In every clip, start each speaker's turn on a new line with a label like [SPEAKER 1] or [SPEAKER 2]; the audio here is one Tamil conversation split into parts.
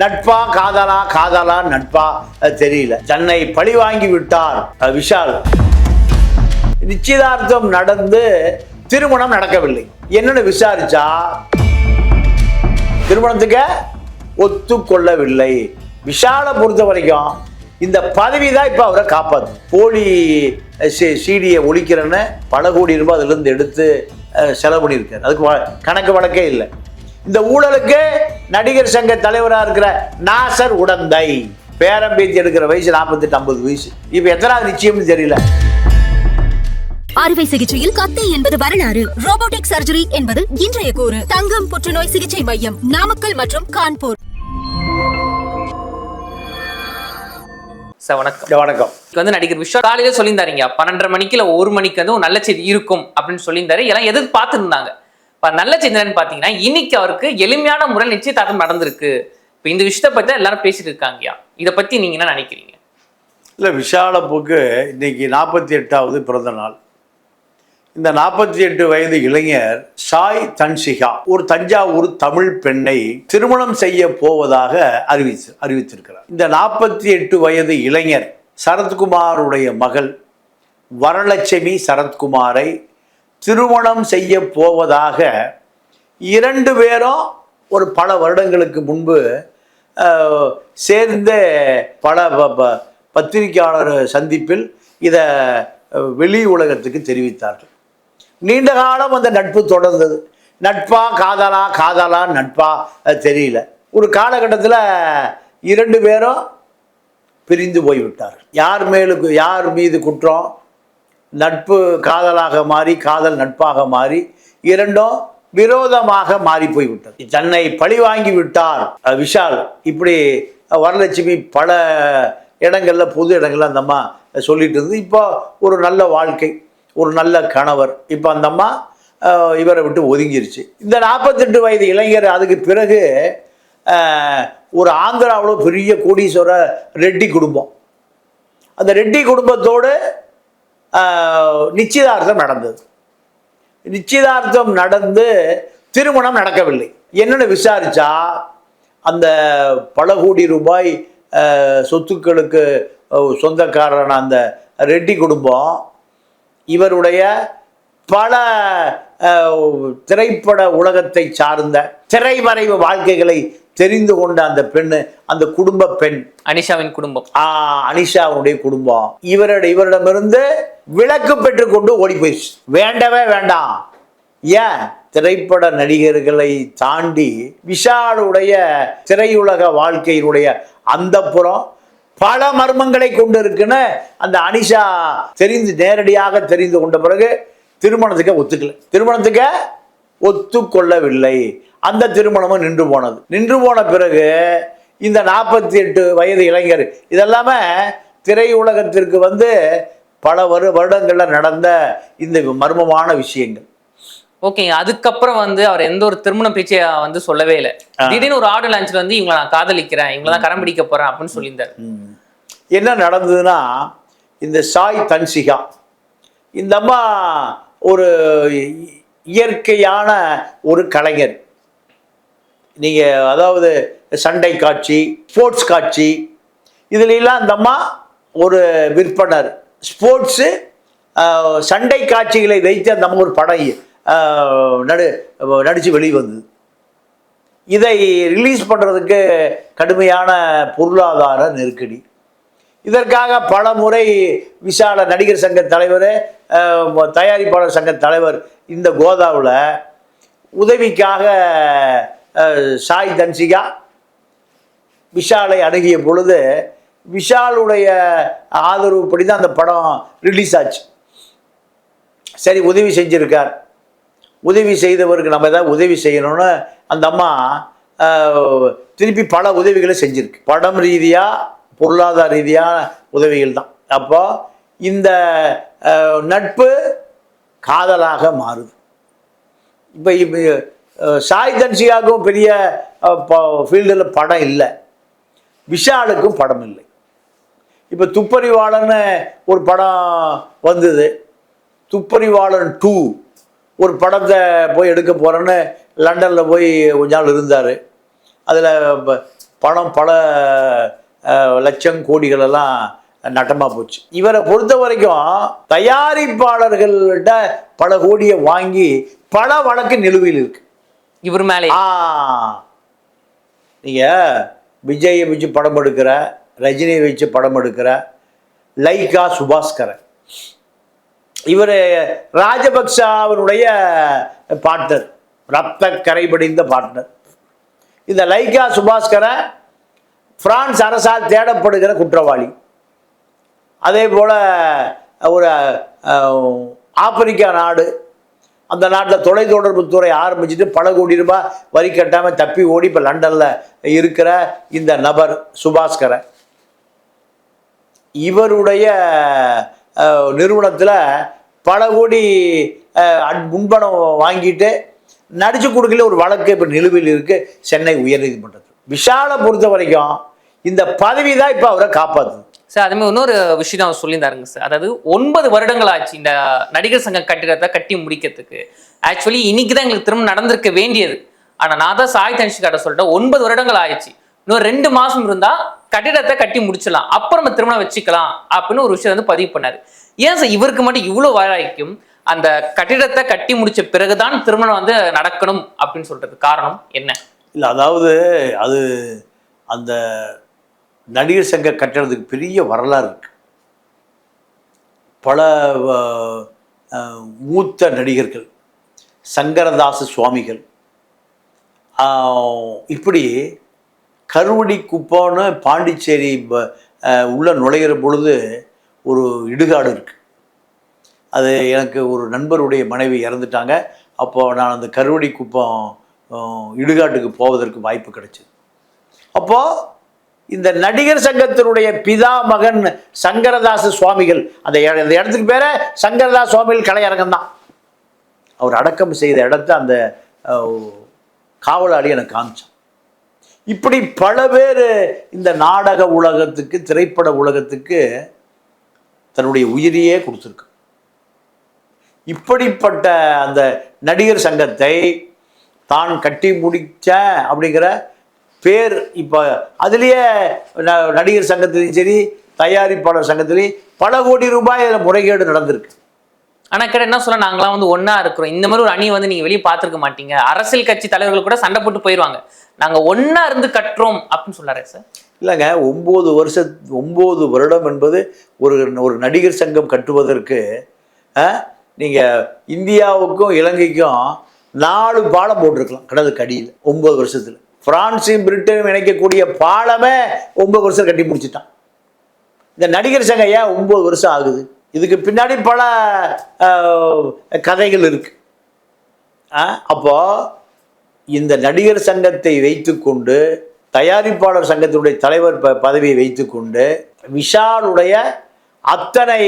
[SPEAKER 1] நட்பா காதலா காதலா நட்பா அது தெரியல தன்னை பழி வாங்கி விட்டார் விஷால் நிச்சயதார்த்தம் நடந்து திருமணம் நடக்கவில்லை என்னன்னு விசாரிச்சா திருமணத்துக்கு ஒத்துக்கொள்ளவில்லை விஷால பொறுத்த வரைக்கும் இந்த பதவி தான் இப்போ அவரை காப்பாற்று போலி சீடியை ஒழிக்கிறேன்னு பல கோடி ரூபாய் அதுலேருந்து எடுத்து செலவு பண்ணியிருக்காரு அதுக்கு கணக்கு வழக்கே இல்லை இந்த ஊழலுக்கு நடிகர் சங்க தலைவராக இருக்கிற நாசர் உடந்தை பேரம் பேச்சு எடுக்கிற வயசு நாற்பத்தெட்டு ஐம்பது வயசு இப்போ எத்தனாவது நிச்சயம்னு தெரியல அறுவை சிகிச்சையில் கத்தி என்பது வரலாறு ரோபோட்டிக் சர்ஜரி என்பது இன்றைய கூறு தங்கம்
[SPEAKER 2] புற்றுநோய் சிகிச்சை மையம் நாமக்கல் மற்றும் கான்பூர் சார் வணக்கம் வணக்கம் வந்து நடிகர் விஸ்வா காலையில சொல்லியிருந்தாருங்க பன்னெண்டரை மணிக்கு இல்ல ஒரு மணிக்கு வந்து ஒரு நல்ல செய்தி இருக்கும் அப்படின்னு சொல்லியிருந்தாரு எல்லாம் இருந்தாங்க இப்போ நல்ல சிந்தனை பார்த்தீங்கன்னா இன்னைக்கு அவருக்கு எளிமையான முறை நிச்சயதார்த்தம் நடந்திருக்கு இப்போ இந்த விஷயத்த பற்றி தான் எல்லாரும் பேசிட்டு இருக்காங்கயா இதை பற்றி நீங்கள் என்ன நினைக்கிறீங்க
[SPEAKER 1] இல்லை போக்கு இன்னைக்கு நாற்பத்தி எட்டாவது பிறந்த நாள் இந்த நாற்பத்தி எட்டு வயது இளைஞர் சாய் தன்சிகா ஒரு தஞ்சாவூர் தமிழ் பெண்ணை திருமணம் செய்ய போவதாக அறிவித்து அறிவித்திருக்கிறார் இந்த நாற்பத்தி எட்டு வயது இளைஞர் சரத்குமாருடைய மகள் வரலட்சுமி சரத்குமாரை திருமணம் செய்ய போவதாக இரண்டு பேரும் ஒரு பல வருடங்களுக்கு முன்பு சேர்ந்த பல பத்திரிகையாளர் சந்திப்பில் இதை வெளி உலகத்துக்கு தெரிவித்தார்கள் நீண்ட காலம் அந்த நட்பு தொடர்ந்தது நட்பா காதலா காதலா நட்பா தெரியல ஒரு காலகட்டத்தில் இரண்டு பேரும் பிரிந்து போய்விட்டார் யார் மேலுக்கு யார் மீது குற்றம் நட்பு காதலாக மாறி காதல் நட்பாக மாறி இரண்டும் விரோதமாக மாறி போய்விட்டது தன்னை பழி வாங்கி விட்டார் விஷால் இப்படி வரலட்சுமி பல இடங்களில் பொது இடங்கள்ல அந்த அம்மா சொல்லிட்டு இருந்தது இப்போ ஒரு நல்ல வாழ்க்கை ஒரு நல்ல கணவர் இப்போ அந்த அம்மா இவரை விட்டு ஒதுங்கிருச்சு இந்த நாற்பத்தெட்டு வயது இளைஞர் அதுக்கு பிறகு ஒரு ஆந்திராவில் பெரிய கோடீஸ்வர ரெட்டி குடும்பம் அந்த ரெட்டி குடும்பத்தோடு நிச்சயதார்த்தம் நடந்தது நிச்சயதார்த்தம் நடந்து திருமணம் நடக்கவில்லை என்னென்னு விசாரித்தா அந்த பல கோடி ரூபாய் சொத்துக்களுக்கு சொந்தக்காரரான அந்த ரெட்டி குடும்பம் இவருடைய பல திரைப்பட உலகத்தை சார்ந்த திரைமறைவு வாழ்க்கைகளை தெரிந்து கொண்ட அந்த பெண்ணு அந்த குடும்ப பெண்
[SPEAKER 2] அனிஷாவின் குடும்பம்
[SPEAKER 1] ஆஹ் அனிஷாவுடைய குடும்பம் இவரோட இவரிடமிருந்து விளக்கு பெற்று கொண்டு ஓடி போயிடுச்சு வேண்டவே வேண்டாம் ஏன் திரைப்பட நடிகர்களை தாண்டி விஷாலுடைய திரையுலக வாழ்க்கையினுடைய அந்த புறம் பல மர்மங்களை கொண்டு இருக்குன்னு அந்த அனிஷா தெரிந்து நேரடியாக தெரிந்து கொண்ட பிறகு திருமணத்துக்கே ஒத்துக்கல திருமணத்துக்கே ஒத்துக்கொள்ளவில்லை அந்த திருமணமும் நின்று போனது நின்று போன பிறகு இந்த நாற்பத்தி எட்டு வயது இளைஞர் இதெல்லாமே திரையுலகத்திற்கு வந்து பல வரு வருடங்களில் நடந்த இந்த மர்மமான விஷயங்கள்
[SPEAKER 2] ஓகே அதுக்கப்புறம் வந்து அவர் எந்த ஒரு திருமண பேச்சைய வந்து சொல்லவே இல்லை திடீர்னு ஒரு ஆடு லான்ச்சில் வந்து இவங்களை நான் காதலிக்கிறேன் இவங்களை தான் கரம் பிடிக்க போறேன் அப்படின்னு சொல்லியிருந்தார்
[SPEAKER 1] என்ன நடந்ததுன்னா இந்த சாய் தன்சிகா இந்த அம்மா ஒரு இயற்கையான ஒரு கலைஞர் நீங்கள் அதாவது சண்டை காட்சி ஸ்போர்ட்ஸ் காட்சி இதுலெல்லாம் அந்த அம்மா ஒரு விற்பனர் ஸ்போர்ட்ஸு சண்டை காட்சிகளை வைத்து அந்த அம்மா ஒரு படம் நடு நடித்து வெளிவந்தது இதை ரிலீஸ் பண்ணுறதுக்கு கடுமையான பொருளாதார நெருக்கடி இதற்காக பல முறை விசால நடிகர் சங்க தலைவர் தயாரிப்பாளர் சங்க தலைவர் இந்த கோதாவில் உதவிக்காக சாய் தன்சிகா விஷாலை அணுகிய பொழுது விஷாலுடைய ஆதரவுப்படி தான் அந்த படம் ரிலீஸ் ஆச்சு சரி உதவி செஞ்சுருக்கார் உதவி செய்தவருக்கு நம்ம எதாவது உதவி செய்யணும்னு அந்த அம்மா திருப்பி பல உதவிகளை செஞ்சுருக்கு படம் ரீதியாக பொருளாதார ரீதியான உதவிகள் தான் அப்போ இந்த நட்பு காதலாக மாறுது இப்போ இப்போ சாய் தன்சிகாவுக்கும் பெரிய ஃபீல்டில் படம் இல்லை விஷாலுக்கும் படம் இல்லை இப்போ துப்பறிவாளன்னு ஒரு படம் வந்தது துப்பறிவாளன் டூ ஒரு படத்தை போய் எடுக்க போகிறேன்னு லண்டனில் போய் கொஞ்ச நாள் இருந்தார் அதில் பணம் பல லட்சம் கோடிகளெல்லாம் நட்டமாக போச்சு இவரை பொறுத்த வரைக்கும் தயாரிப்பாளர்கள்ட்ட பல கோடியை வாங்கி பல வழக்கு நிலுவையில் இருக்கு இவர் மேலே நீங்கள் விஜயை வச்சு படம் எடுக்கிற ரஜினியை வச்சு படம் எடுக்கிற லைகா சுபாஸ்கரன் இவர் ராஜபக்ச அவருடைய பாட்னர் ரத்த கரைபடிந்த பாட்னர் இந்த லைகா சுபாஸ்கரை பிரான்ஸ் அரசால் தேடப்படுகிற குற்றவாளி அதே போல் ஒரு ஆப்பிரிக்கா நாடு அந்த நாட்டில் தொலைத்தொடர்பு துறை ஆரம்பிச்சுட்டு பல கோடி ரூபாய் வரி கட்டாமல் தப்பி ஓடி இப்போ லண்டனில் இருக்கிற இந்த நபர் சுபாஸ்கரை இவருடைய நிறுவனத்தில் பல கோடி முன்பணம் வாங்கிட்டு நடிச்சு கொடுக்கல ஒரு வழக்கு இப்போ நிலுவையில் இருக்குது சென்னை உயர்நீதிமன்றத்தில் விஷாலை பொறுத்த வரைக்கும் இந்த பதவி தான் இப்போ அவரை காப்பாற்றுது
[SPEAKER 2] சார் அதே மாதிரி இன்னொரு விஷயம் அவர் சொல்லியிருந்தாருங்க சார் அதாவது ஒன்பது வருடங்கள் ஆச்சு இந்த நடிகர் சங்க கட்டிடத்தை கட்டி முடிக்கிறதுக்கு ஆக்சுவலி இன்னைக்கு தான் எங்களுக்கு திரும்ப நடந்திருக்க வேண்டியது ஆனால் நான் தான் சாய் தனிஷிகாட்ட சொல்லிட்டேன் ஒன்பது வருடங்கள் ஆயிடுச்சு இன்னும் ரெண்டு மாதம் இருந்தால் கட்டிடத்தை கட்டி முடிச்சிடலாம் அப்புறம் நம்ம திருமணம் வச்சுக்கலாம் அப்படின்னு ஒரு விஷயம் வந்து பதிவு பண்ணார் ஏன் சார் இவருக்கு மட்டும் இவ்வளோ வராய்க்கும் அந்த கட்டிடத்தை கட்டி முடிச்ச பிறகுதான் திருமணம் வந்து நடக்கணும் அப்படின்னு சொல்றது காரணம் என்ன
[SPEAKER 1] இல்லை அதாவது அது அந்த நடிகர் சங்க கட்டுறதுக்கு பெரிய வரலாறு இருக்கு பல மூத்த நடிகர்கள் சங்கரதாச சுவாமிகள் இப்படி கருவடி குப்பான பாண்டிச்சேரி உள்ளே நுழையிற பொழுது ஒரு இடுகாடு இருக்குது அது எனக்கு ஒரு நண்பருடைய மனைவி இறந்துட்டாங்க அப்போது நான் அந்த கருவடி குப்பம் இடுகாட்டுக்கு போவதற்கு வாய்ப்பு கிடைச்சிது அப்போது இந்த நடிகர் சங்கத்தினுடைய பிதா மகன் சங்கரதாச சுவாமிகள் அந்த இடத்துக்கு பேர சங்கரதாஸ் சுவாமிகள் கலையரங்கம் தான் அவர் அடக்கம் செய்த இடத்த அந்த காவலாளி எனக்கு காமிச்சான் இப்படி பல பேர் இந்த நாடக உலகத்துக்கு திரைப்பட உலகத்துக்கு தன்னுடைய உயிரியே கொடுத்துருக்கு இப்படிப்பட்ட அந்த நடிகர் சங்கத்தை தான் கட்டி முடித்த அப்படிங்கிற பேர் இப்போ அதுலேயே நடிகர் சங்கத்திலையும் சரி தயாரிப்பாளர் சங்கத்திலையும் பல கோடி ரூபாய் அதில் முறைகேடு நடந்திருக்கு ஆனால் கிட்ட என்ன சொல்ல நாங்களாம் வந்து ஒன்றா இருக்கிறோம் இந்த மாதிரி ஒரு அணி வந்து நீங்கள் வெளியே பார்த்துருக்க மாட்டீங்க அரசியல் கட்சி தலைவர்கள் கூட சண்டை போட்டு போயிடுவாங்க நாங்கள் ஒன்றா இருந்து கட்டுறோம் அப்படின்னு சொல்லாரு சார் இல்லைங்க ஒம்பது வருஷ ஒம்பது வருடம் என்பது ஒரு ஒரு நடிகர் சங்கம் கட்டுவதற்கு நீங்கள் இந்தியாவுக்கும் இலங்கைக்கும் நாலு பாலம் போட்டிருக்கலாம் கடலுக்கு அடியில் ஒம்பது வருஷத்தில் பிரான்ஸையும் பிரிட்டனும் இணைக்கக்கூடிய பாலமே ஒன்பது வருஷம் கட்டி பிடிச்சிட்டான் இந்த நடிகர் சங்கம் ஏன் ஒன்பது வருஷம் ஆகுது இதுக்கு பின்னாடி பல கதைகள் இருக்கு அப்போ இந்த நடிகர் சங்கத்தை வைத்துக்கொண்டு தயாரிப்பாளர் சங்கத்தினுடைய தலைவர் ப பதவியை வைத்துக்கொண்டு விஷாலுடைய அத்தனை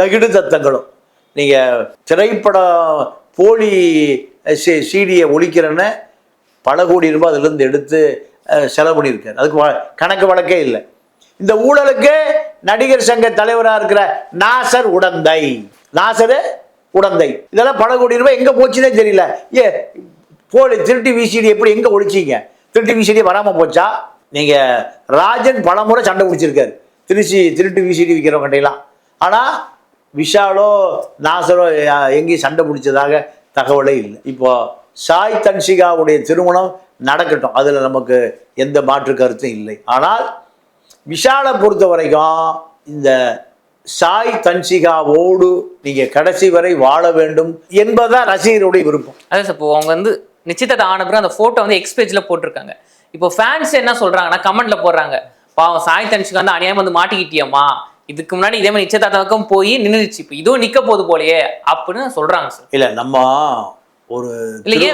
[SPEAKER 1] தகிடு தத்தங்களும் நீங்கள் திரைப்படம் போலி சிடியை ஒழிக்கிறேன்னு பல கோடி ரூபாய் அதிலிருந்து எடுத்து செலவு பண்ணியிருக்காரு அதுக்கு கணக்கு வழக்கே இல்லை இந்த ஊழலுக்கு நடிகர் சங்க தலைவராக இருக்கிற நாசர் உடந்தை நாசர் உடந்தை இதெல்லாம் பல கோடி ரூபாய் எங்கே போச்சுன்னே தெரியல ஏ போலி திருட்டு விசிடி எப்படி எங்கே ஒழிச்சிங்க திருட்டி விசிடி வராமல் போச்சா நீங்கள் ராஜன் பலமுறை சண்டை பிடிச்சிருக்காரு திருச்சி திருட்டு விசிடி விற்கிறவங்கட்டையெல்லாம் ஆனால் விஷாலோ நாசரோ எங்கேயும் சண்டை பிடிச்சதாக தகவலே இல்லை இப்போது சாய் தன்சிகாவுடைய திருமணம் நடக்கட்டும் அதில் நமக்கு எந்த மாற்று கருத்தும் இல்லை ஆனால் விஷாலை பொறுத்த வரைக்கும் இந்த சாய் தன்சிகாவோடு நீங்கள் கடைசி வரை வாழ வேண்டும் என்பதுதான் ரசிகருடைய விருப்பம் அதான் சார் இப்போ அவங்க வந்து நிச்சயத்தை ஆன பிறகு அந்த ஃபோட்டோ வந்து எக்ஸ்பேஜில் போட்டிருக்காங்க இப்போ ஃபேன்ஸ் என்ன சொல்கிறாங்கன்னா கமெண்ட்ல போடுறாங்க பாவம் சாய் தன்சிகா வந்து அநியாயம் வந்து மாட்டிக்கிட்டியம்மா இதுக்கு முன்னாடி இதே மாதிரி நிச்சயதார்த்தம் போய் நின்றுச்சு இப்போ இதுவும் நிற்க போது போலையே அப்படின்னு சொல்கிறாங்க சார் இல்லை நம்ம ஒரு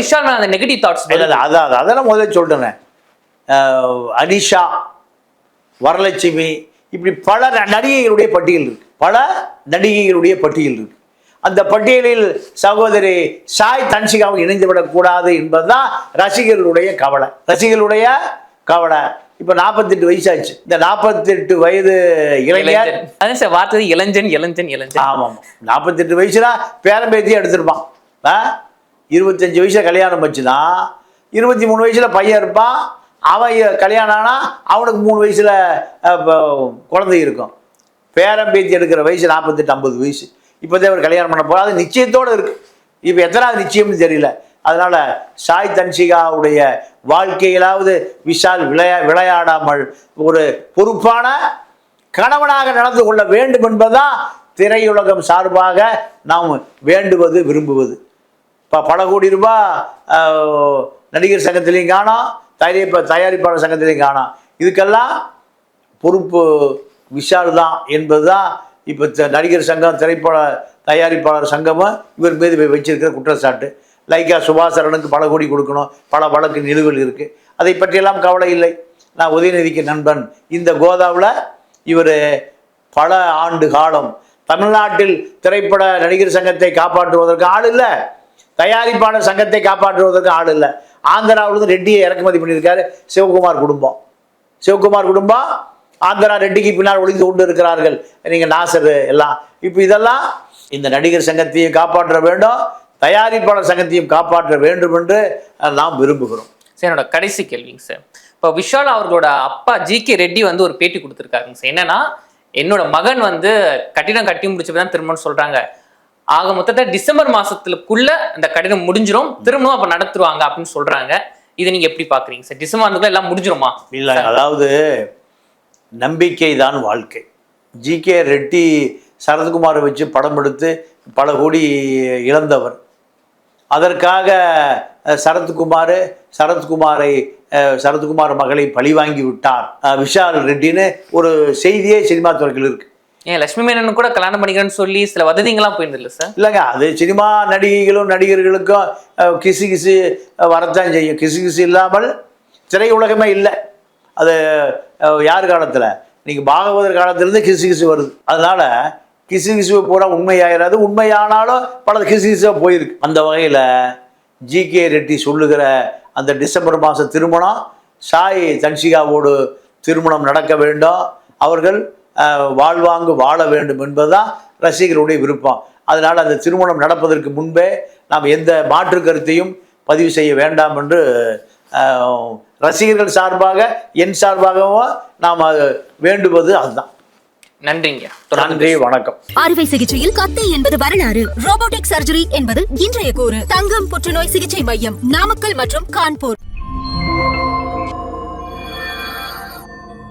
[SPEAKER 1] விஷால் அந்த நெகட்டிவ் தாட்ஸ் இல்லை அதான் அதெல்லாம் முதல்ல சொல்லிட்டேன் அனிஷா வரலட்சுமி இப்படி பல நடிகைகளுடைய பட்டியல் இருக்கு பல நடிகைகளுடைய பட்டியல் இருக்கு அந்த பட்டியலில் சகோதரி சாய் தன்சிகாவும் இணைந்து விடக்கூடாது என்பதுதான் ரசிகர்களுடைய கவலை ரசிகர்களுடைய கவலை இப்போ நாற்பத்தெட்டு வயசாச்சு இந்த நாற்பத்தெட்டு வயது இளைஞர் சார் வார்த்தை இளைஞன் இளைஞன் இளைஞன் ஆமாம் நாற்பத்தெட்டு வயசுனா பேரம்பேத்தியும் எடுத்திருப்பான் ஆ இருபத்தஞ்சி வயசில் கல்யாணம் வச்சுன்னா இருபத்தி மூணு வயசில் பையன் இருப்பான் அவன் கல்யாணம் ஆனால் அவனுக்கு மூணு வயசில் குழந்தை இருக்கும் பேரம் பேத்தி எடுக்கிற வயசு நாற்பத்தெட்டு ஐம்பது வயசு இப்போதே அவர் கல்யாணம் பண்ண போகிறார் அது நிச்சயத்தோடு இருக்குது இப்போ எத்தனாவது நிச்சயம்னு தெரியல அதனால் சாய் தன்சிகாவுடைய வாழ்க்கையிலாவது விஷால் விளையா விளையாடாமல் ஒரு பொறுப்பான கணவனாக நடந்து கொள்ள வேண்டும் என்பதுதான் திரையுலகம் சார்பாக நாம் வேண்டுவது விரும்புவது இப்போ பல கோடி ரூபாய் நடிகர் சங்கத்திலையும் காணும் தயாரிப்ப தயாரிப்பாளர் சங்கத்திலையும் காணும் இதுக்கெல்லாம் பொறுப்பு விஷால் தான் என்பது தான் இப்போ நடிகர் சங்கம் திரைப்பட தயாரிப்பாளர் சங்கமும் இவர் மீது வச்சிருக்கிற குற்றச்சாட்டு லைக்கா சுபாசரனுக்கு பல கோடி கொடுக்கணும் பல வழக்கு நிலுவல் இருக்குது அதை பற்றியெல்லாம் கவலை இல்லை நான் உதயநிதிக்கு நண்பன் இந்த கோதாவில் இவர் பல ஆண்டு காலம் தமிழ்நாட்டில் திரைப்பட நடிகர் சங்கத்தை காப்பாற்றுவதற்கு ஆள் இல்லை தயாரிப்பாளர் சங்கத்தை காப்பாற்றுவதற்கு ஆள் இல்லை ஆந்திராவிலிருந்து ரெட்டியை இறக்குமதி பண்ணியிருக்காரு சிவகுமார் குடும்பம் சிவகுமார் குடும்பம் ஆந்திரா ரெட்டிக்கு பின்னால் ஒளிந்து கொண்டு இருக்கிறார்கள் நீங்கள் நாசர் எல்லாம் இப்போ இதெல்லாம் இந்த நடிகர் சங்கத்தையும் காப்பாற்ற வேண்டும் தயாரிப்பாளர் சங்கத்தையும் காப்பாற்ற வேண்டும் என்று நாம் விரும்புகிறோம் சார் என்னோட கடைசி கேள்விங்க சார் இப்போ விஷால் அவர்களோட அப்பா ஜி கே ரெட்டி வந்து ஒரு பேட்டி கொடுத்துருக்காருங்க சார் என்னன்னா என்னோட மகன் வந்து கட்டிடம் கட்டி முடிச்சப்பதான் திரும்பன்னு சொல்றாங்க ஆக மொத்தத்தை டிசம்பர் மாசத்துக்குள்ள அந்த கடிதம் முடிஞ்சிடும் திரும்பவும் அப்ப நடத்துருவாங்க அப்படின்னு சொல்றாங்க இதை நீங்க எப்படி பாக்குறீங்க சார் டிசம்பர் மாதத்துக்குள்ள எல்லாம் முடிஞ்சிருமா இல்லை அதாவது நம்பிக்கை தான் வாழ்க்கை ஜி கே ரெட்டி சரத்குமாரை வச்சு படம் எடுத்து பல கோடி இழந்தவர் அதற்காக சரத்குமார் சரத்குமாரை சரத்குமார் மகளை பழி வாங்கி விட்டார் விஷால் ரெட்டின்னு ஒரு செய்தியே சினிமா துறையில் இருக்கு ஏன் லட்சுமி மேனன் கூட கல்யாணம் பண்ணிக்கிறேன்னு சொல்லி சில வததிங்களாம் போயிருந்தில்ல சார் இல்லைங்க அது சினிமா நடிகைகளும் நடிகர்களுக்கும் கிசு கிசு வரத்தான் செய்யும் கிசு கிசு இல்லாமல் திரை உலகமே இல்லை அது யார் காலத்தில் நீங்கள் பாகவதர் காலத்திலேருந்து கிசு கிசு வருது அதனால் கிசு கிசு பூரா உண்மையாயிராது உண்மையானாலும் பல கிசு கிசுவாக போயிருக்கு அந்த வகையில் ஜி கே ரெட்டி சொல்லுகிற அந்த டிசம்பர் மாத திருமணம் சாய் தன்சிகாவோடு திருமணம் நடக்க வேண்டும் அவர்கள் வாழ்வாங்கு வாழ வேண்டும் என்பதுதான் ரசிகர்களுடைய விருப்பம் அதனால் அந்த திருமணம் நடப்பதற்கு முன்பே நாம் எந்த மாற்று கருத்தையும் பதிவு செய்ய வேண்டாம் என்று ரசிகர்கள் சார்பாக என் சார்பாகவும் நாம் வேண்டுவது அதுதான் நன்றிங்க நன்றி வணக்கம் அறுவை சிகிச்சையில் கத்தி என்பது வரலாறு ரோபோட்டிக் சர்ஜரி என்பது இன்றைய கூறு தங்கம் புற்றுநோய் சிகிச்சை மையம் நாமக்கல் மற்றும் கான்பூர்